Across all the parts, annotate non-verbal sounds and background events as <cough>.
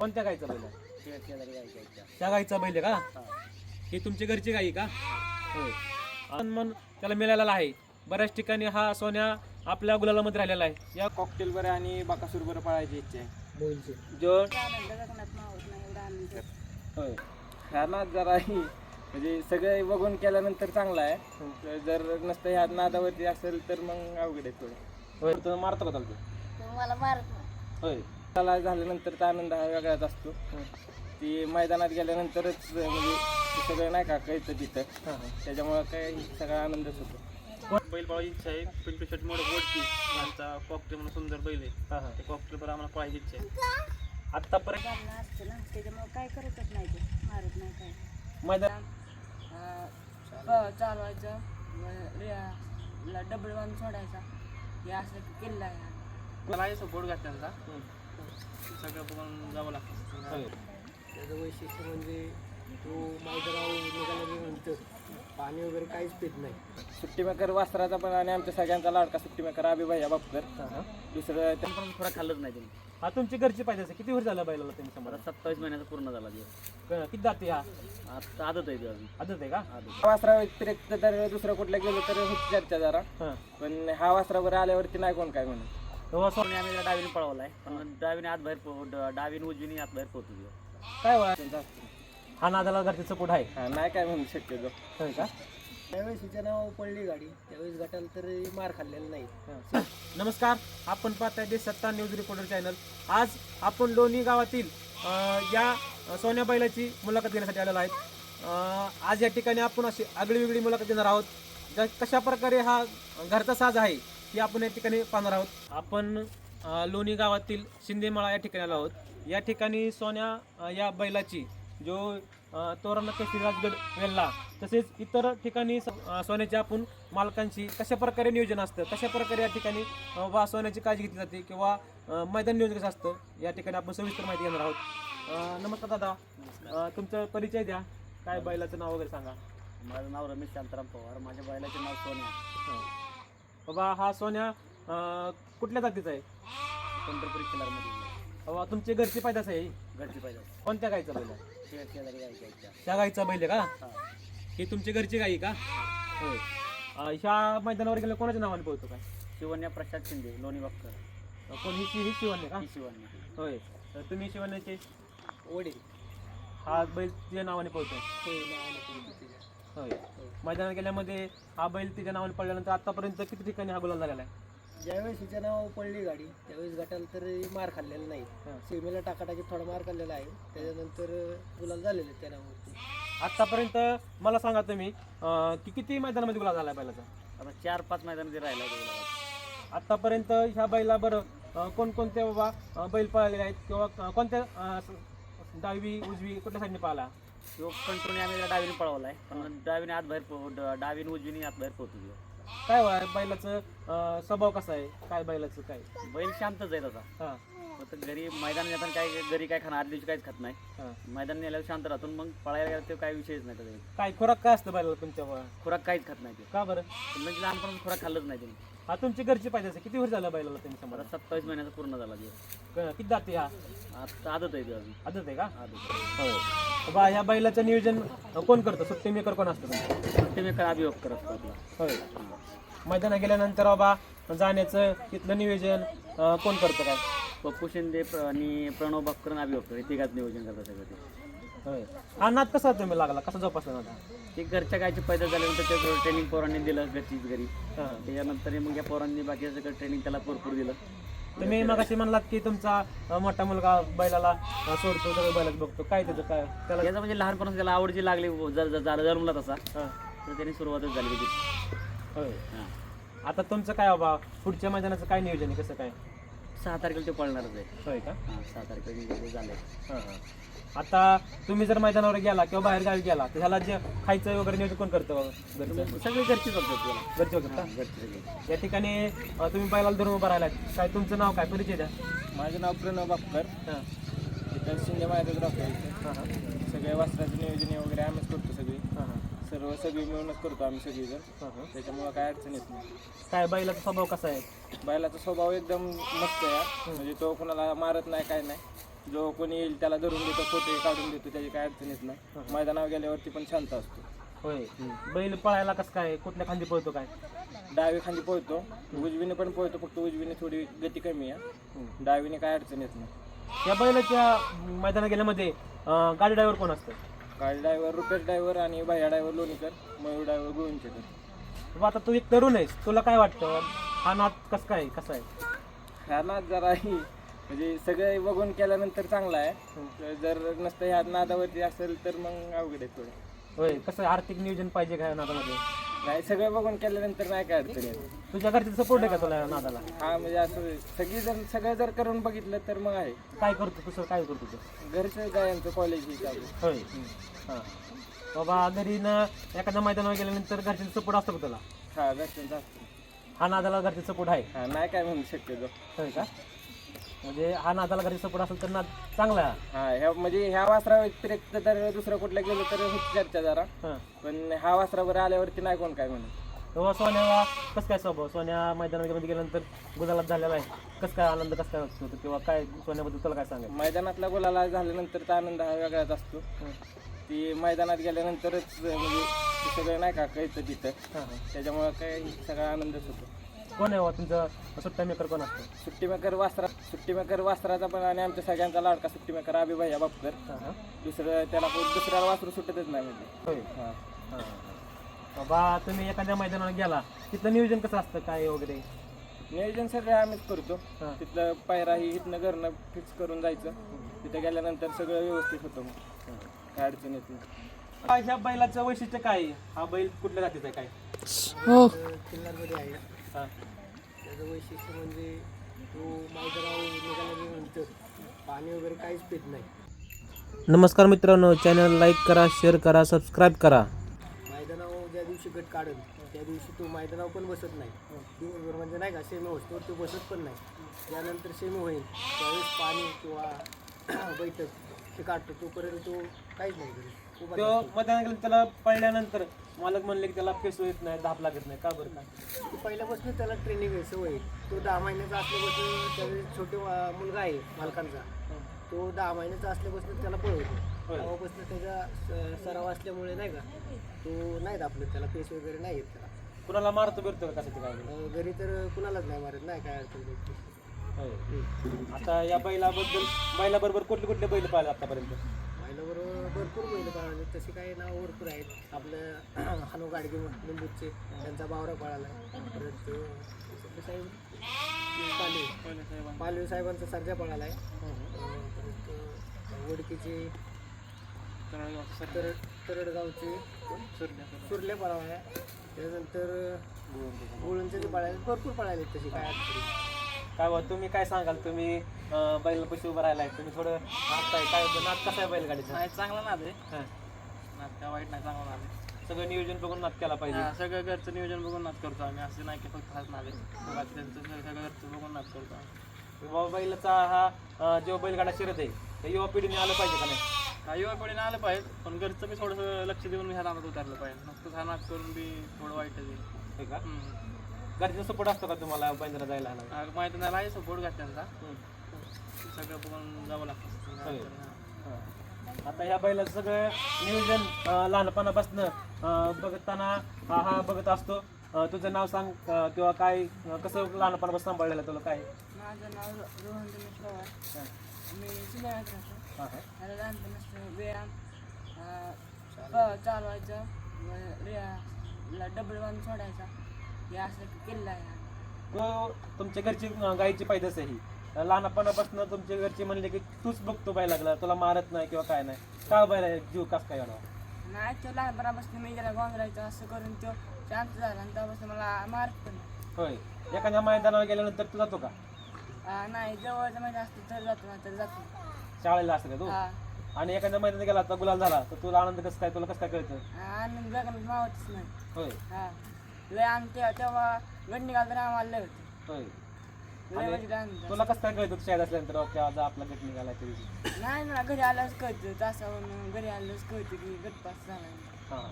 कोणत्या गायचा बैल आहे? त्या. गायचा बैल आहे का? हा. ही तुमची घरची गाई का? होय. मन त्याला मिळालेला आहे. बऱ्याच ठिकाणी हा सोन्या आपल्या गुलालामध्ये राहिलेला आहे. या कॉकटेल बरं आणि बाकासूर बरं पळायची इच्छा आहे. जो होय ह्या. नाद जरा ही म्हणजे सगळे बघून केल्यानंतर चांगला आहे. जर नसतं ह्या नादावरती असेल तर मग अवघड आहे थोडं. होय. तुम्ही मारतो का चालतो मला मारत नाही. होय. त्याला झाल्यानंतरचा आनंद हा वेगळाच असतो. ती मैदानात गेल्यानंतरच म्हणजे ते सगळं नाही का कळतं तिथं. त्याच्यामुळं काय सगळा आनंदच होतो. बैल पळायची इच्छा आहे पिंटू शर्ट मोड वरती त्यांचा कॉकटेल म्हणून सुंदर बैल आहे. हां हां. ते कॉकटेल आम्हाला पळायची इच्छा आहे. आत्तापर्यंत गाणं असतं ना त्याच्यामुळे काय करतच नाही ते. मारत नाही काय. मैदान अं, प- चालवायचं. व- रे- ला डबल वन सोडायचा. हे असं की किल्ला आहे. मला आहे सपोर्ट घातला त्यांचा. सगळं बघून जावं लागतं. होय त्याचं वैशिष्ट्य म्हणजे तो मैदानावर निघाल्यानंतर पाणी वगैरे काहीच पित नाही. सुट्टी मेकर वासराचा पण आणि आमच्या सगळ्यांचा लाडका सुट्टी मेकर अभिभैया बापकर. हां. हां दुसरं त्या- पण थोडा खाल्लंच नाही त्यांनी. हा तुमची घरची पाहिजे असेल. किती वर्ष झालं बैलाला तुम्ही समजा आता सत्तावीस महिन्याचा पूर्ण झाला दिवस किती जाते हा? आता आदत आहे ते अजून. आदत आहे का? आदत वासरा व्यतिरिक्त तर दुसरं कुठलं गेलं तर होती चर्चा जरा. हां. पण हा वासरावर आल्यावरती नाही कोण काय म्हणून तेव्हा पण आम्ही त्याला डावीने पळवलाय पण डावीने आत बाहेर पो- ड- डावीने उजवीने आत बाहेर पोहोचू दिलं काय वय हा नादाला घरचे सपोर्ट आहे? नाही काय म्हणू शक्यतो. होय का? त्यावेळेस हिच्या नावावर पडली गाडी. त्यावेळेस गटाला तर मार खाल्लेला नाही. नमस्कार आपण पाहताय देश सत्ता न्यूज रिपोर्टर चॅनल आज आपण लोणी गावातील अं, या अं, सोन्या बैलाची मुलाखत घेण्यासाठी आलेलो आहेत. अं, आज या ठिकाणी आपण अशी आगळी वेगळी मुलाखत घेणार आहोत. ज्या- कशा प्रकारे हा घरचा साज आहे? ही आपण या ठिकाणी पाहणार आहोत. आपण लोणी गावातील शिंदेमाळा या ठिकाणी आलो आहोत. या ठिकाणी सोन्या या बैलाची जो तोरणा राजगड वेल्ला तसेच इतर ठिकाणी स- अं, सोन्याच्या आपण मालकांशी कशा प्रकारे नियोजन असतं कशा प्रकारे या ठिकाणी वा सोन्याची काळजी घेतली जाते किंवा मैदान नियोजन कसं असतं या ठिकाणी आपण सविस्तर माहिती घेणार आहोत. नमस्कार दादा. तुमचा परिचय द्या. काय बैलाचं नाव वगैरे सांगा. माझं नाव रमेश शांताराम पवार. माझ्या बैलाचे नाव सोन्या. हं. बाबा हा सोन्या कुठल्या जातीचा आहे? पंढरपुरी किल्लारमध्ये बाबा तुमची घरची पायदास आहे? ही? घरची पाहिजे कोणत्या गायचा बैल आहे? त्या. गायचा बैल आहे का? हा. तुमची घरची गाई आहे का? होय. अं, ह्या मैदानावर गेल्या कोणाच्या नावाने पोहतो काय? शिवन्या प्रसाद शिंदे लोणी बापकर अं, कोण? ही ही शिवण्य का? ही शिवन्या. होय. तर तुम्ही शिवण्याचे वडील हा बैल तिच्या नावाने पोहतो हो तिच्या. होय. मैदानात गेल्यामध्ये हा बैल तिच्या नावाने पडल्यानंतर आतापर्यंत किती ठिकाणी हा गुलाल झालेला आहे? ज्यावेळेस हिच्या नावावर पडली गाडी त्यावेळेस गटाला तर मार खाल्लेला नाही. सीमेला टाकाटाकी थोडा मार खाल्लेला आहे. त्याच्यानंतर गुलाल झालेले त्या नावावरती. आतापर्यंत मला सांगा तुम्ही अं, की किती मैदानामध्ये गुलाल झाला बैलाचा? आता चार पाच मैदानात राहिला आतापर्यंत ह्या बैला बरं अं, कोणकोणते बाबा अं, बैल पळालेले आहेत? किंवा अं, कोणत्या अं, स- डावी उजवी कुठल्या साईडने पाहिला तो कंट्रोलने आम्ही डावीने पळवलाय. पण डावीने आत बाहेर पो- ड- डावीने उजवीने आत बाहेर पोहोचू दिलं. काय वय बैलाचं अं, स्वभाव कसा आहे? काय बैलाचं काय? बैल शांतच आहे तसा. हां. फक्त घरी मैदान येताना काय घरी काय खाणार आदल्या दिवशी काहीच खात नाही. हां. मैदान नेल्यावर शांत राहतो मग पळायला गेला ते काही विषयच नाही त्याचा काय खुराक काय असतं बैलाला तुमच्या व- खुराक काहीच खात नाही ते. का बरं? म्हणजे लहानपणात खुराक खाल्लंच नाही त्यांनी. हा तुमची घरची पाहिजे किती वर्ष झालं बैलाला तुम्ही समजा सत्तावीस महिन्याचा पूर्ण झाला क- किती जाते हा? आता आदत आहे ते अजून. आदत आहे का? आदत हो. बा ह्या बैलाचं नियोजन कोण करतं? सुट्टी मेकर कोण असतं तुमचं? ते मी काय अभियोग करत असतो आपला. होय मैदानात गेल्यानंतर बाबा जाण्याचं तिथलं नियोजन अं, कोण करतं काय? पप्पू शिंदे प्र- आणि प्रणव बापकर आणि अभियोग हे तिघात नियोजन करतात सगळं ते. होय. हा नाद कसा तुम्ही लागला? कसा जोपासला नाद? ते घरच्या गायची पैदा झाल्यानंतर ते ट्रेनिंग पोरांनी दिलं घरचीच घरी. त्याच्यानंतर मग या पोरांनी बाकी सगळं ट्रेनिंग त्याला भरपूर दिलं. तुम्ही मग अशी म्हणलात की तुमचा मोठा मुलगा बैलाला सोडतो सगळं बैलाच बघतो. काय त्याचं काय त्याला? याचा म्हणजे लहानपणापासून त्याला आवड जी लागली जन्मला तसा. तर त्यांनी सुरुवातच झाली त्याची. होय. हां. आता तुमचं काय बाबा पुढच्या मैदानाचं काय नियोजन आहे कसं काय? सहा तारखेला ते पळणारच आहे. होय का? सहा तारखेला ते झालंय. हां, हां. आता तुम्ही जर मैदानावर गेला किंवा बाहेर गावी गेला तर ह्याला जे खायचं वगैरे नियोजन कोण करतं बाबा घरचं. सगळी घरचे वगैरे का? घरची सगळी. या ठिकाणी अं, तुम्ही बैलाला धरून उभा राहिलात. काय तुमचं नाव काय परिचय द्या? माझं नाव प्रणव बापकर. हां. इथं शिंदे राहतो हां हां. सगळ्या वस्त्राचं नियोजन वगैरे आम्हीच करतो सगळी. हां हां. सर्व सगळी मिळूनच करतो आम्ही सगळीजण. हां हां. त्याच्यामुळं काय अडचण येत नाही. काय बैलाचा स्वभाव कसा आहे? बैलाचा स्वभाव एकदम मस्त आहे हा. म्हणजे तो कोणाला मारत नाही काय नाही. जो कोणी येईल त्याला धरून देतो फोटो काढून देतो त्याची काय अडचण येत नाही. मैदानावर गेल्यावरती पण शांत असतो. होय. बैल पळायला कसं काय? कुठल्या खांदी पळतो काय? डावी खांदी पोहतो उजवीने पण पोहतो फक्त उजवीने थोडी गती कमी आहे. डावीने काय अडचण येत नाही. या बैलाच्या मैदानात गेल्यामध्ये गाडी ड्रायव्हर कोण असतं? गाडी ड्रायव्हर रुपेश ड्रायव्हर आणि भैया ड्रायव्हर लोणीकर मयूर ड्रायव्हर गोविंदचेकर बाबा, आता तू एक तरुण आहेस. तुला काय वाटतं? हा नाद कसं काय? कसा आहे? ह्या नाद जरा ही म्हणजे सगळं बघून केल्यानंतर चांगला आहे. जर नसतं ह्या नादावरती असेल तर मग अवघड आहे थोडं. होय कसं आर्थिक नियोजन पाहिजे का या नादामध्ये? नाही सगळं बघून केल्यानंतर नाही काय अडचण येत. तुझ्या घरचे सपोर्ट आहे का तुला नादाला? हा म्हणजे असं सगळी जर सगळं जर करून बघितलं तर मग आहे. काय करतो तुझं काय करतो तू? घरचं गायांचं कॉलेज हे चालू. होय. हां. बाबा घरी ना एखाद्या मैदानावर गेल्यानंतर घरचे सपोर्ट असतो का तुला? हा घरच्यांचं असतं. हा नादाला घरचे सपोर्ट आहे. हा नाही काय म्हणू शक्यतो होय का? म्हणजे हा नादाला घरचे सपोर्ट असेल तर नाद चांगला हा ह्या म्हणजे ह्या वासरा व्यतिरिक्त तर दुसरं कुठलं गेलं तर होती चर्चा जरा. हां. पण हा वासरावर आल्यावरती नाही कोण काय म्हणून तेव्हा सोन्याला कसं काय स्वभाव? सोन्या मैदानामध्ये गेल्यानंतर गुलालात झालेला आहे. कसं काय आनंद कसं काय होतो? किंवा काय सोन्याबद्दल तुला काय सांगाल मैदानातला गोलाला झाल्यानंतर आनंद हा वेगळाच असतो. ती मैदानात गेल्यानंतरच म्हणजे ते सगळं नाही का कळतं तिथं. हां हां. त्याच्यामुळं काय सगळा आनंदच होतो. कोण आहे बा तुमचं? सुट्टा मेकर कोण असतं? सुट्टी मेकर वासरा सुट्टी मेकर वासराचा पण आणि आमच्या सगळ्यांचा लाडका सुट्टी मेकर अभि भैया बापकर हां हां. दुसरं त्याला कोण- दुसऱ्याला वासरू सुटतच नाही म्हणजे. होय. हा. हां. बाबा तुम्ही एखाद्या मैदानावर गेला तिथलं नियोजन कसं असतं? काय वगैरे? नियोजन सगळं आम्हीच करतो. हां. तिथलं पायरा ही इथनं घरनं फिक्स करून जायचं. तिथे गेल्यानंतर सगळं व्यवस्थित होतं मग. काय अडचण येत नाही. काय ह्या बैलाचं वैशिष्ट्य काय? आहे? हा बैल कुठल्या जातीचा आहे काय? आहे हां. त्याचं वैशिष्ट्य म्हणजे तो मैदानावर निघाल्यानंतर नंतर पाणी वगैरे काहीच पित नाही. नमस्कार मित्रांनो चॅनल लाईक करा शेअर करा सबस्क्राईब करा. मैदानावर ज्या दिवशी गट काढेल त्या दिवशी तो मैदानावर पण बसत नाही. दिवसभर म्हणजे नाही का सेमी होतो तो बसत पण नाही. त्यानंतर सेमी होईल त्यावेळेस पाणी किंवा बैठक ते काढतो तोपर्यंत तो काहीच नाही करीत. तो मैदानात गेला त्याला पळल्यानंतर मालक म्हणले की त्याला फेसू येत नाही धाप लागत नाही. का बरं का? तो पहिल्यापासून त्याला ट्रेनिंग आहे सवय. तो दहा महिन्याचा असल्यापासून त्यावेळेस छोटे वा- मुलगा आहे मालकांचा. तो दहा महिन्याचा असल्यापासून त्याला पळवतो होय. तेव्हापासून त्याचा स- सराव असल्यामुळे नाही का तो नाही दापलं त्याला पेस वगैरे नाही येत त्याला. कुणाला मारतो बिरतो का कसं ते काय? अं, घरी तर कुणालाच नाही मारत नाही काय अडचण नाही. होय. आता या बैलाबद्दल बैलाबरोबर कुठले कुठले बैल पाहिले आतापर्यंत? बैलाबरोबर भरपूर बैल पळाले. तसे काही नाव भरपूर आहेत. आपलं <clears throat> हनु गाडगे लिंबूचे त्यांचा बावरा पळाला. परत अं, साहेब पालवे. साहेबांचा सर्जा पळाला आहे. परत वडकीचे तर तरडगावचे सुरले पळाला आहे. त्याच्यानंतर गुळूंचे जे पळाले भरपूर पळाले तसे काय काय बा तुम्ही काय सांगाल? तुम्ही अं, बैल पैसे उभं राहिलाय. तुम्ही थोडं नाचताय. काय नाच कसा आहे बैलगाडीचा? नाही चांगला नाद आहे. हां. नाद काय वाईट नाही चांगला नाद आहे. सगळं नियोजन बघून नाच केला पाहिजे. हा, सगळं घरचं नियोजन बघून नाद करतो आम्ही. असं नाही की फक्त हाच नाद आहे. बाकीच्यांचं सगळं सगळं घरचं बघून नाद करतो आम्ही. बाबा बैलाचा हा अं, जो बैलगाडा शिरत आहे त्या युवा पिढीने आलं पाहिजे का नाही? हा युवा पिढीने आलं पाहिजे. पण घरचं बी थोडंसं लक्ष देऊन ह्या नादात उतरलं पाहिजे. नुसतं हा नाद करून बी थोडं वाईटच आहे. का? हम्म. घरचा सपोर्ट असतो का तुम्हाला बैलाला जायला माहिती नाही आहे सपोर्ट घातल्यांचा हम्म. सगळं बघून जावं लागतं. आता ह्या बैलाचं सगळं नियोजन लहानपणापासून बघताना हा हा बघत असतो. तुझं नाव सांग किंवा काय कसं लहानपणापासून सांभाळलेलं तुला काय? माझं नाव रोहन दिनेश पवार. मी सिनेमात राहतो मला लहानपणापासून व्यायाम चालवायचं. डबल वन सोडायचा. हे असं किल्ला आहे तो तुमच्या घरची अं, गाईची पैदास आहे ही. लहानपणापासून तुमच्या घरचे म्हणले की तूच बघतो बाय लागला तुला मारत नाही किंवा काय नाही. का बाय जीव कस काय एवढा नाही तो लहानपणापासून मी त्याला गोंधळायचं असं करून तो शांत झाला आणि तेव्हापासून मला मारत पण नाही. होय. एखाद्या मैदानावर गेल्यानंतर तू जातो का? नाही जवळचं माहिती असतं तर जातो नाही तर जातो शाळेला असतं का तू? हा. आणि एखाद्या मैदानात गेला तर गुलाल झाला तर तुला आनंद कसं काय तुला कसं काय कळतं? आनंद जगात मावतच नाही. होय. हा. लय आम्ही ते- तेव्हा गड निघाल तर आम्हाला लय होते. होय. लय म्हणजे लय आनंद तुला कसं काय कळतं तू शाळेत असल्यानंतर ओके आज आपला गट निघाला त्या दिवशी? नाही मला घरी आल्याच कळतं. तासावरून घरी आल्याच कळतं की गटपास झाला हां.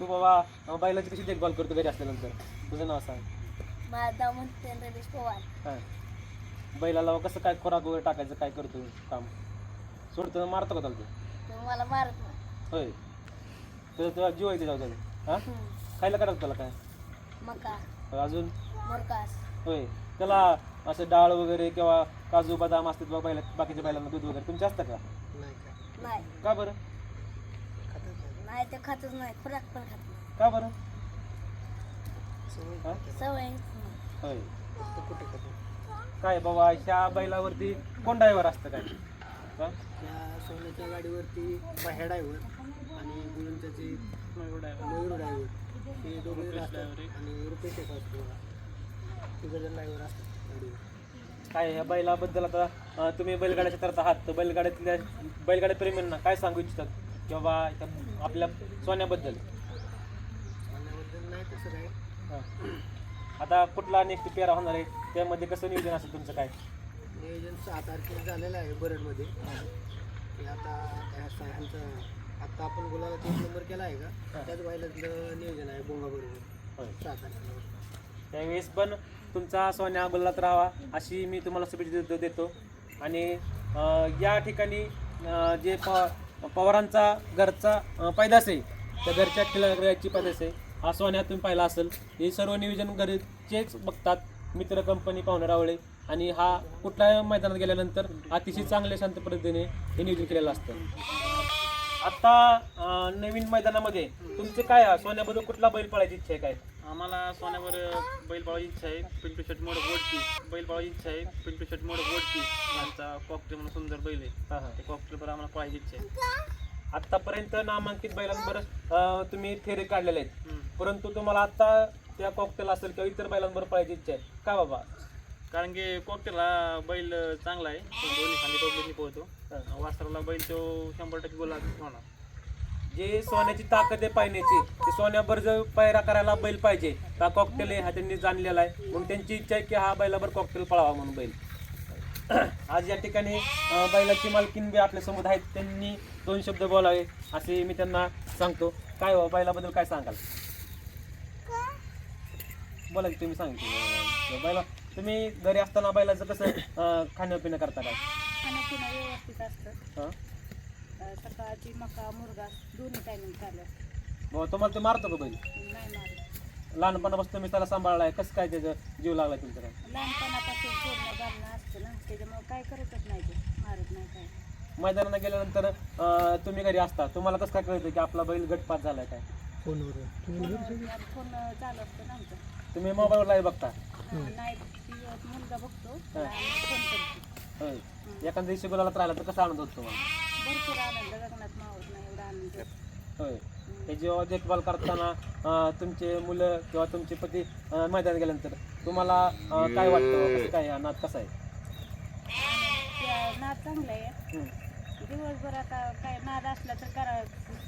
तू बाबा अं, बैलाची कशी देखभाल करतो घरी असल्यानंतर? तुझं नाव सांग. माझं म्हणते रमेश पवार. हां. बैलाला कसं काय खोराक वगैरे टाकायचं काय करतो काम? सोडतो मारतो का चालतो तो? मला मारत नाही. होय. तुझा तुला जीव आहे जाऊ त्याला. हा? खायला करायचं त्याला काय? मका. होय, अजून? मोरकास. होय. त्याला असं डाळ वगैरे किंवा काजू बदाम असतात बा बैला बाकीच्या बैलांना दूध वगैरे. तुमचे असतं का? नाही काय नाही. का बरं? खातच नाही. नाही ते खातच नाही. खुराक पण खात नाही. का बरं? सवय हा? सवय. होय. फक्त कुठे खातो काय बाबा ह्या बैलावरती कोण ड्रायव्हर असतं काय? हा? त्या सोन्याच्या गाडीवरती बाह्या ड्रायव्हर आणि मयूर ड्रायव्हर. दोघे असतात. आणि रुपेश एक असतो तिघं जण ड्रायव्हर असतात. गाडीवर. काय ह्या बैलाबद्दल आता अं, तुम्ही बैलगाड्या क्षेत्रात आहात तर बैलगाड्यातल्या बैलगाड्या प्रेमींना काय सांगू इच्छितात? किंवा त्या- आपल्या सोन्याबद्दल? सोन्याबद्दल नाही तसं काय हा. आता कुठला नेक्स्ट पेरा होणार आहे? त्यामध्ये कसं नियोजन असेल तुमचं काय? नियोजन सहा तारखेला झालेलं आहे बरडमध्ये. ते आता त्या ह्यांचं आता आपण गुलाला एक नंबर केला आहे का? त्याच बैलाचं नियोजन आहे बोंगा बरोबर त्यावेळेस पण तुमचा सोन्या गुल्लात राहावा अशी मी तुम्हाला शुभेच्छा दे- देतो. आणि अं, या ठिकाणी अं, जे प पवारांचा घरचा अं, पैदास आहे त्या घरच्या खेळाची पैदास आहे हा सोन्या तुम्ही पाहिला असेल. हे सर्व नियोजन घरचेच बघतात मित्र कंपनी पाहुणे रावळे. आणि हा कुठल्याही मैदानात गेल्यानंतर अतिशय चांगल्या शांत पद्धतीने हे नियोजन केलेलं असतं. आता नवीन मैदानामध्ये तुमचे काय? सोन्याबद्दल कुठला बैल पळायची इच्छा आहे काय? आम्हाला सोन्यावर बैल पाळायची इच्छा आहे पिंटू शर्ट मोड बोडकी बैल पाळायची इच्छा आहे पिंटू शर्ट मोड बोडकी यांचा कॉकटेल म्हणून सुंदर बैल आहे. ते कॉकटेलवर आम्हाला पाळायची इच्छा आहे. आतापर्यंत नामांकित बैलांवर अं, तुम्ही फेरे काढलेले आहेत. परंतु तुम्हाला आता त्या कॉकटेल असेल किंवा इतर बैलांवर पळायची इच्छा आहे. का बाबा? कारण की कोकटेला बैल चांगला आहे. तो दोन्ही खाली पब्लिकनी पोहतो वासराला बैल तो शंभर टक्के गोला होणार. जे सोन्याची ताकद आहे पाहण्याची ते सोन्यावर जर पैरा करायला बैल पाहिजे का कॉकटेल हा त्यांनी जाणलेला आहे. म्हणून त्यांची इच्छा आहे की हा बैलावर कॉकटेल पळावा म्हणून बैल. <clears throat> आज या ठिकाणी अं, बैलाची मालकीन बी आपल्यासमोर आहेत. त्यांनी दोन शब्द बोलावे असे मी त्यांना सांगतो. काय हो बैलाबद्दल काय सांगाल? बोला की तुम्ही सांगितलं बैला तुम्ही घरी असताना बैलाचं कसं अं, खाणं पिणं करता काय? खाणं व्यवस्थित असतं. हां? अं, सकाळची मका मुरगा दोन्ही टायमिंग चालू असतं. बाबा तुम्हाला ते मारतो का बैल? नाही मारत. लहानपणापासून तुम्ही त्याला सांभाळलाय. कसं काय त्याचं जीव लागला तुमचं काय लहानपणापासून सोडणं घालणं असतं ना. त्याच्यामुळे काय करतच नाही ते. मारत नाही काय. मैदानाला गेल्यानंतर अं, तुम्ही घरी असता. तुम्हाला कसं काय कळतं की आपला बैल गटपात झालाय काय? फोनवर. फोन फोन चालू असतं ना आमचं. तुम्ही मोबाईलवर लाईव्ह बघता? नाही मुलगा बघतो. फोन करतो. होय एखाद्या दिवशी गुलाला राहिला तर कसा आनंद होतो तुम्हाला? भरपूर आनंद. गगनात मावत नाही एवढा आनंद. होतो. होय ते जेव्हा देखभाल करताना अं, तुमचे मुलं किंवा तुमचे पती अं, मैदानात गेल्यानंतर तुम्हाला अं, काय वाटतं? कसं काय? हा नाद कसा आहे? त्या नाद चांगला आहे. हम्म. दिवसभर आता काय नाद असला तर करा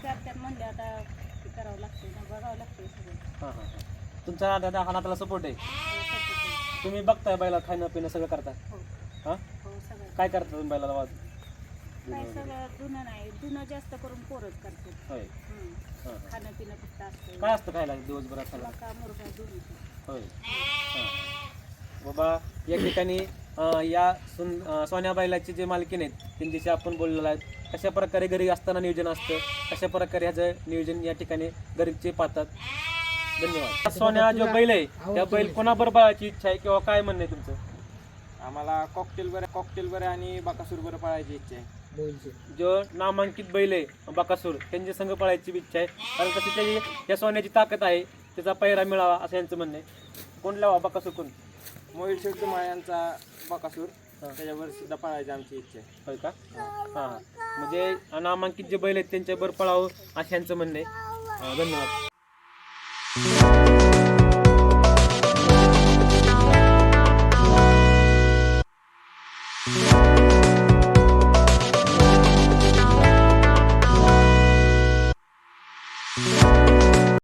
करतात म्हणले आता ते करावं लागते ना बघावं लागते सगळं. हां हां हां. तुमच्या दादा हा नाताला सपोर्ट आहे. तुम्ही बघताय बैला खाणं पिणं सगळं करता. हो. हां? हो काय करता तुम्ही बैलाला वाज काय सगळं नाही. जास्त करून पोरच होय. हम्म. हां. खाणं पिणं फक्त असतं काय असतं खायला दिवसभरात खायला मका मुरगा दोन्ही होय. हां. बाबा या ठिकाणी अं, या सुन अं, सोन्या बैलाचे जे मालकीन आहेत त्यांच्याशी आपण बोललेलो आहेत कशा प्रकारे घरी असताना नियोजन असतं कशा प्रकारे ह्याचं नियोजन या ठिकाणी घरचे पाहतात? धन्यवाद. सोन्या जो बैल आहे त्या बैल कोणाबरोबर पळायची इच्छा आहे किंवा काय म्हणणं आहे तुमचं? आम्हाला कॉकटेल बरं कॉकटेल बरं आणि बाकासूर बरं पळायची इच्छा आहे. जो नामांकित बैल आहे बकासूर त्यांच्या संघ पळायची इच्छा आहे. कारण कशी त्याची त्या सोन्याची ताकद आहे त्याचा पैरा मिळावा असं यांचं म्हणणं आहे. कोण लावा बकासूर कोण? मोहिल शेट्टी यांचा बाकासूर त्याच्यावर सुद्धा पळायची आमची इच्छा आहे. होय का? हां. म्हणजे नामांकित जे बैल आहेत त्यांच्याबरोबर पळावं असं यांचं म्हणणं आहे. धन्यवाद.